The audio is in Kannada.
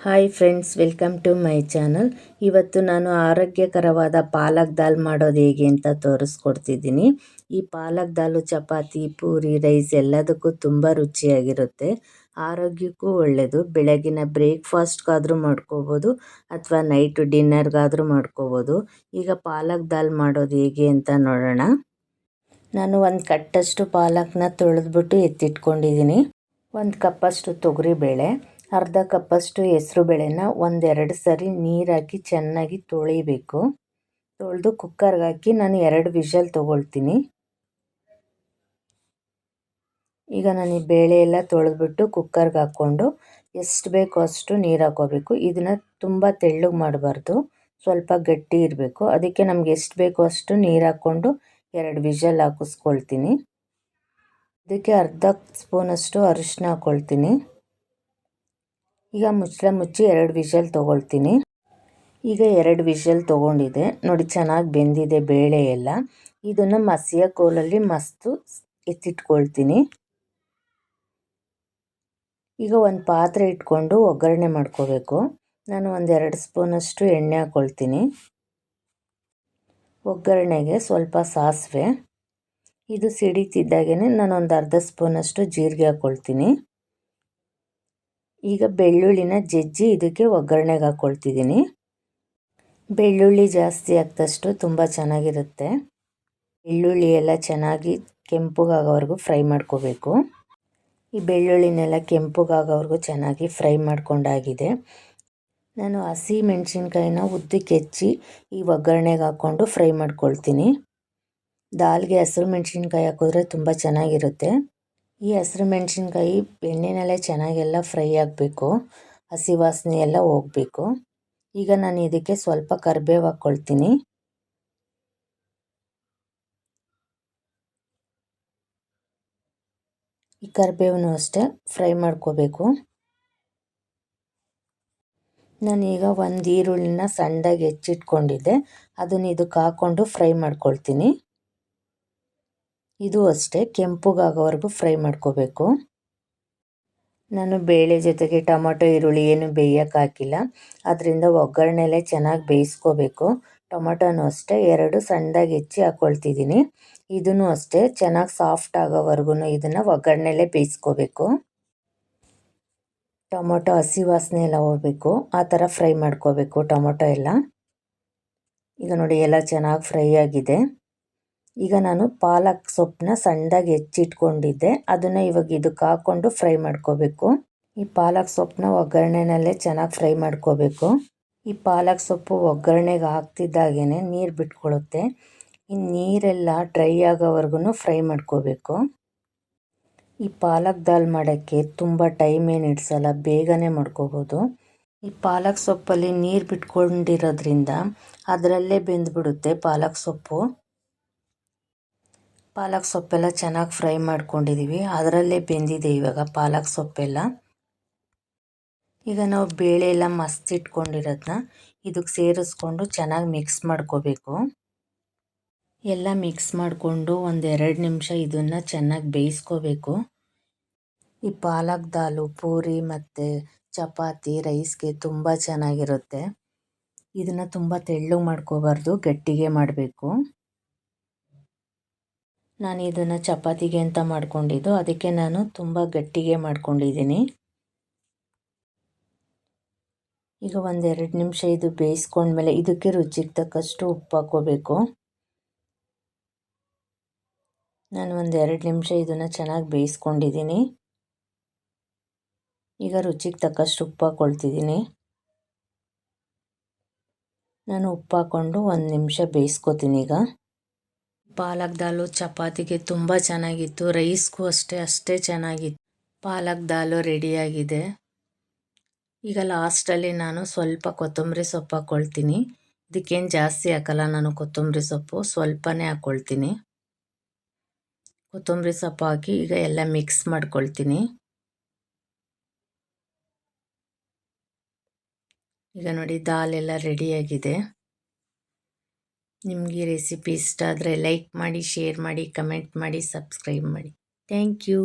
Hi friends, welcome to my channel. ಇವತ್ತು ನಾನು ಆರೋಗ್ಯಕರವಾದ ಪಾಲಕ್ ದಾಲ್ ಮಾಡೋದು ಹೇಗೆ ಅಂತ ತೋರಿಸ್ಕೊಡ್ತಿದ್ದೀನಿ. ಈ ಪಾಲಕ್ ದಾಲು, ಚಪಾತಿ, ಪೂರಿ, ರೈಸ್ ಎಲ್ಲದಕ್ಕೂ ತುಂಬ ರುಚಿಯಾಗಿರುತ್ತೆ. ಆರೋಗ್ಯಕ್ಕೂ ಒಳ್ಳೆಯದು ಬೆಳಗಿನ ಬ್ರೇಕ್ಫಾಸ್ಟ್ಗಾದರೂ ಮಾಡ್ಕೋಬೋದು ಅಥವಾ ನೈಟು ಡಿನ್ನರ್ಗಾದರೂ ಮಾಡ್ಕೋಬೋದು. ಈಗ ಪಾಲಕ್ ದಾಲ್ ಮಾಡೋದು ಹೇಗೆ ಅಂತ ನೋಡೋಣ. ನಾನು ಒಂದು ಕಟ್ಟಷ್ಟು ಪಾಲಕ್ನ ತೊಳೆದ್ಬಿಟ್ಟು ಎತ್ತಿಟ್ಕೊಂಡಿದ್ದೀನಿ. ಒಂದು ಕಪ್ಪಷ್ಟು ತೊಗರಿಬೇಳೆ ಅರ್ಧ ಕಪ್ಪಷ್ಟು ಹೆಸ್ರು ಬೇಳೆನ ಒಂದೆರಡು ಸರಿ ನೀರಾಕಿ ಚೆನ್ನಾಗಿ ತೊಳಿಬೇಕು. ತೊಳೆದು ಕುಕ್ಕರ್ಗೆ ಹಾಕಿ ನಾನು ಎರಡು ವಿಷಲ್ ತೊಗೊಳ್ತೀನಿ. ಈಗ ನಾನು ಈ ಬೇಳೆ ಎಲ್ಲ ತೊಳೆದ್ಬಿಟ್ಟು ಕುಕ್ಕರ್ಗೆ ಹಾಕ್ಕೊಂಡು ಎಷ್ಟು ಬೇಕೋ ಅಷ್ಟು ನೀರು ಹಾಕೋಬೇಕು. ಇದನ್ನು ತುಂಬ ತೆಳ್ಳಗೆ ಮಾಡಬಾರ್ದು. ಸ್ವಲ್ಪ ಗಟ್ಟಿ ಇರಬೇಕು. ಅದಕ್ಕೆ ನಮ್ಗೆ ಎಷ್ಟು ಬೇಕೋ ಅಷ್ಟು ನೀರು ಹಾಕ್ಕೊಂಡು ಎರಡು ವಿಷಲ್ ಹಾಕಿಸ್ಕೊಳ್ತೀನಿ. ಇದಕ್ಕೆ ಅರ್ಧ ಸ್ಪೂನಷ್ಟು ಅರಿಶಿನ ಹಾಕ್ಕೊಳ್ತೀನಿ ಈಗ ಮುಚ್ಚಳ ಮುಚ್ಚಿ ಎರಡು ವಿಷಲ್ ತೊಗೊಳ್ತೀನಿ. ಈಗ ಎರಡು ವಿಷಲ್ ತೊಗೊಂಡಿದೆ. ನೋಡಿ, ಚೆನ್ನಾಗಿ ಬೆಂದಿದೆ ಬೇಳೆ ಎಲ್ಲ. ಇದನ್ನು ಮಸಿಯ ಕೋಲಲ್ಲಿ ಮಸ್ತು ಎತ್ತಿಟ್ಕೊಳ್ತೀನಿ. ಈಗ ಒಂದು ಪಾತ್ರೆ ಇಟ್ಕೊಂಡು ಒಗ್ಗರಣೆ ಮಾಡ್ಕೋಬೇಕು. ನಾನು ಒಂದೆರಡು ಸ್ಪೂನಷ್ಟು ಎಣ್ಣೆ ಹಾಕ್ಕೊಳ್ತೀನಿ ಒಗ್ಗರಣೆಗೆ ಸ್ವಲ್ಪ ಸಾಸಿವೆ. ಇದು ಸಿಡಿತಿದ್ದಾಗೇ ನಾನು ಒಂದು ಅರ್ಧ ಸ್ಪೂನಷ್ಟು ಜೀರಿಗೆ ಹಾಕ್ಕೊಳ್ತೀನಿ ಈಗ ಬೆಳ್ಳುಳ್ಳಿನ ಜಜ್ಜಿ ಇದಕ್ಕೆ ಒಗ್ಗರಣೆಗೆ ಹಾಕ್ಕೊಳ್ತಿದ್ದೀನಿ ಬೆಳ್ಳುಳ್ಳಿ ಜಾಸ್ತಿ ಆಗ್ತಷ್ಟು ತುಂಬ ಚೆನ್ನಾಗಿರುತ್ತೆ. ಬೆಳ್ಳುಳ್ಳಿ ಎಲ್ಲ ಚೆನ್ನಾಗಿ ಕೆಂಪುಗಾಗೋವರೆಗೂ ಫ್ರೈ ಮಾಡ್ಕೋಬೇಕು. ಈ ಬೆಳ್ಳುಳ್ಳಿನೆಲ್ಲ ಕೆಂಪುಗಾಗೋವರೆಗೂ ಚೆನ್ನಾಗಿ ಫ್ರೈ ಮಾಡ್ಕೊಂಡಾಗಿದೆ. ನಾನು ಹಸಿ ಮೆಣಸಿನ್ಕಾಯಿನ ಉದ್ದಕ್ಕೆ ಹೆಚ್ಚಿ ಈ ಒಗ್ಗರಣೆಗೆ ಹಾಕ್ಕೊಂಡು ಫ್ರೈ ಮಾಡ್ಕೊಳ್ತೀನಿ. ದಾಲ್ಗೆ ಹಸಿರು ಮೆಣಸಿನ್ಕಾಯಿ ಹಾಕಿದ್ರೆ ತುಂಬ ಚೆನ್ನಾಗಿರುತ್ತೆ. ಈ ಹಸಿರು ಮೆಣಸಿನ್ಕಾಯಿ ಎಣ್ಣೆನಲ್ಲೇ ಚೆನ್ನಾಗೆಲ್ಲ ಫ್ರೈ ಆಗಬೇಕು. ಹಸಿ ವಾಸನೆ ಎಲ್ಲ ಹೋಗಬೇಕು. ಈಗ ನಾನು ಇದಕ್ಕೆ ಸ್ವಲ್ಪ ಕರಿಬೇವು ಹಾಕ್ಕೊಳ್ತೀನಿ ಈ ಕರಿಬೇವನ್ನು ಅಷ್ಟೇ ಫ್ರೈ ಮಾಡ್ಕೋಬೇಕು. ನಾನೀಗ ಒಂದು ಈರುಳ್ಳಿನ ಸಣ್ಣದಾಗಿ ಹೆಚ್ಚಿಟ್ಕೊಂಡಿದ್ದೆ. ಅದನ್ನು ಇದಕ್ಕೆ ಹಾಕ್ಕೊಂಡು ಫ್ರೈ ಮಾಡ್ಕೊಳ್ತೀನಿ. ಇದು ಅಷ್ಟೇ, ಕೆಂಪುಗಾಗೋವರೆಗೂ ಫ್ರೈ ಮಾಡ್ಕೋಬೇಕು. ನಾನು ಬೇಳೆ ಜೊತೆಗೆ ಟೊಮೊಟೊ, ಈರುಳ್ಳಿ ಏನು ಬೇಯೋಕೆ ಹಾಕಿಲ್ಲ ಅದರಿಂದ ಒಗ್ಗರಣೆಲೆ ಚೆನ್ನಾಗಿ ಬೇಯಿಸ್ಕೋಬೇಕು. ಟೊಮೊಟೊನೂ ಅಷ್ಟೇ, ಎರಡು ಸಣ್ಣದಾಗಿ ಹೆಚ್ಚಿ ಹಾಕ್ಕೊಳ್ತಿದ್ದೀನಿ ಇದನ್ನು ಅಷ್ಟೇ, ಚೆನ್ನಾಗಿ ಸಾಫ್ಟ್ ಆಗೋವರೆಗೂ ಇದನ್ನು ಒಗ್ಗರಣೆಲೆ ಬೇಯಿಸ್ಕೋಬೇಕು. ಟೊಮೊಟೊ ಹಸಿ ವಾಸನೆ ಎಲ್ಲ ಹೋಗಬೇಕು. ಆ ಥರ ಫ್ರೈ ಮಾಡ್ಕೋಬೇಕು ಟೊಮೊಟೊ ಎಲ್ಲ. ಈಗ ನೋಡಿ, ಎಲ್ಲ ಚೆನ್ನಾಗಿ ಫ್ರೈ ಆಗಿದೆ. ಈಗ ನಾನು ಪಾಲಕ್ ಸೊಪ್ಪನ್ನ ಸಣ್ಣದಾಗಿ ಹೆಚ್ಚಿಟ್ಕೊಂಡಿದ್ದೆ. ಅದನ್ನು ಇವಾಗ ಇದಕ್ಕೆ ಹಾಕ್ಕೊಂಡು ಫ್ರೈ ಮಾಡ್ಕೋಬೇಕು. ಈ ಪಾಲಕ್ ಸೊಪ್ಪನ್ನ ಒಗ್ಗರಣೆನಲ್ಲೇ ಚೆನ್ನಾಗಿ ಫ್ರೈ ಮಾಡ್ಕೋಬೇಕು. ಈ ಪಾಲಕ್ ಸೊಪ್ಪು ಒಗ್ಗರಣೆಗೆ ಹಾಕ್ತಿದ್ದಾಗೇ ನೀರು ಬಿಟ್ಕೊಳ್ಳುತ್ತೆ ಈ ನೀರೆಲ್ಲ ಡ್ರೈ ಆಗೋವರೆಗೂ ಫ್ರೈ ಮಾಡ್ಕೋಬೇಕು. ಈ ಪಾಲಕ್ ದಾಲ್ ಮಾಡೋಕ್ಕೆ ತುಂಬ ಟೈಮ್ ಏನು ಇಡ್ಸಲ್ಲ ಬೇಗನೆ ಮಾಡ್ಕೋಬೋದು. ಈ ಪಾಲಕ್ ಸೊಪ್ಪಲ್ಲಿ ನೀರು ಬಿಟ್ಕೊಂಡಿರೋದ್ರಿಂದ ಅದರಲ್ಲೇ ಬೆಂದ್ಬಿಡುತ್ತೆ ಪಾಲಕ್ ಸೊಪ್ಪು. ಪಾಲಕ್ ಸೊಪ್ಪೆಲ್ಲ ಚೆನ್ನಾಗಿ ಫ್ರೈ ಮಾಡ್ಕೊಂಡಿದ್ದೀವಿ ಅದರಲ್ಲೇ ಬೆಂದಿದೆ ಇವಾಗ ಪಾಲಕ್ ಸೊಪ್ಪೆಲ್ಲ. ಈಗ ನಾವು ಬೇಳೆ ಎಲ್ಲ ಮಸ್ತ್ ಇಟ್ಕೊಂಡಿರೋದನ್ನ ಇದಕ್ಕೆ ಸೇರಿಸ್ಕೊಂಡು ಚೆನ್ನಾಗಿ ಮಿಕ್ಸ್ ಮಾಡ್ಕೋಬೇಕು. ಎಲ್ಲ ಮಿಕ್ಸ್ ಮಾಡಿಕೊಂಡು ಒಂದೆರಡು ನಿಮಿಷ ಇದನ್ನು ಚೆನ್ನಾಗಿ ಬೇಯಿಸ್ಕೋಬೇಕು. ಈ ಪಾಲಕ್ ದಾಲು, ಪೂರಿ ಮತ್ತು ಚಪಾತಿ, ರೈಸ್ಗೆ ತುಂಬ ಚೆನ್ನಾಗಿರುತ್ತೆ. ಇದನ್ನು ತುಂಬ ತೆಳ್ಳಗೆ ಮಾಡ್ಕೋಬಾರ್ದು, ಗಟ್ಟಿಗೆ ಮಾಡಬೇಕು. ನಾನು ಇದನ್ನು ಚಪಾತಿಗೆ ಅಂತ ಮಾಡ್ಕೊಂಡಿದ್ದು. ಅದಕ್ಕೆ ನಾನು ತುಂಬ ಗಟ್ಟಿಗೆ ಮಾಡ್ಕೊಂಡಿದ್ದೀನಿ. ಈಗ ಒಂದೆರಡು ನಿಮಿಷ ಇದು ಬೇಯಿಸ್ಕೊಂಡ್ಮೇಲೆ ಇದಕ್ಕೆ ರುಚಿಗೆ ತಕ್ಕಷ್ಟು ಉಪ್ಪು ಹಾಕೋಬೇಕು ನಾನು ಒಂದೆರಡು ನಿಮಿಷ ಇದನ್ನು ಚೆನ್ನಾಗಿ ಬೇಯಿಸ್ಕೊಂಡಿದ್ದೀನಿ. ಈಗ ರುಚಿಗೆ ತಕ್ಕಷ್ಟು ಉಪ್ಪು ಹಾಕ್ಕೊಳ್ತಿದ್ದೀನಿ. ನಾನು ಉಪ್ಪು ಹಾಕ್ಕೊಂಡು ಒಂದು ನಿಮಿಷ ಬೇಯಿಸ್ಕೊತೀನಿ ಈಗ. ಪಾಲಕ್ ದಾಲು ಚಪಾತಿಗೆ ತುಂಬ ಚೆನ್ನಾಗಿತ್ತು. ರೈಸ್ಗೂ ಅಷ್ಟೇ ಅಷ್ಟೇ ಚೆನ್ನಾಗಿತ್ತು. ಪಾಲಕ್ ದಾಲು ರೆಡಿಯಾಗಿದೆ. ಈಗ ಲಾಸ್ಟಲ್ಲಿ ನಾನು ಸ್ವಲ್ಪ ಕೊತ್ತಂಬರಿ ಸೊಪ್ಪು ಹಾಕ್ಕೊಳ್ತೀನಿ ಇದಕ್ಕೇನು ಜಾಸ್ತಿ ಹಾಕಲ್ಲ, ನಾನು ಕೊತ್ತಂಬರಿ ಸೊಪ್ಪು ಸ್ವಲ್ಪನೇ ಹಾಕ್ಕೊಳ್ತೀನಿ ಕೊತ್ತಂಬರಿ ಸೊಪ್ಪು ಹಾಕಿ ಈಗ ಎಲ್ಲ ಮಿಕ್ಸ್ ಮಾಡ್ಕೊಳ್ತೀನಿ. ಈಗ ನೋಡಿ ದಾಲ್ ಎಲ್ಲ ರೆಡಿಯಾಗಿದೆ. ನಿಮಗೆ ರೆಸಿಪಿ ಇಷ್ಟ ಆದರೆ ಲೈಕ್ ಮಾಡಿ ಶೇರ್ ಮಾಡಿ ಕಮೆಂಟ್ ಮಾಡಿ ಸಬ್ಸ್ಕ್ರೈಬ್ ಮಾಡಿ. Thank you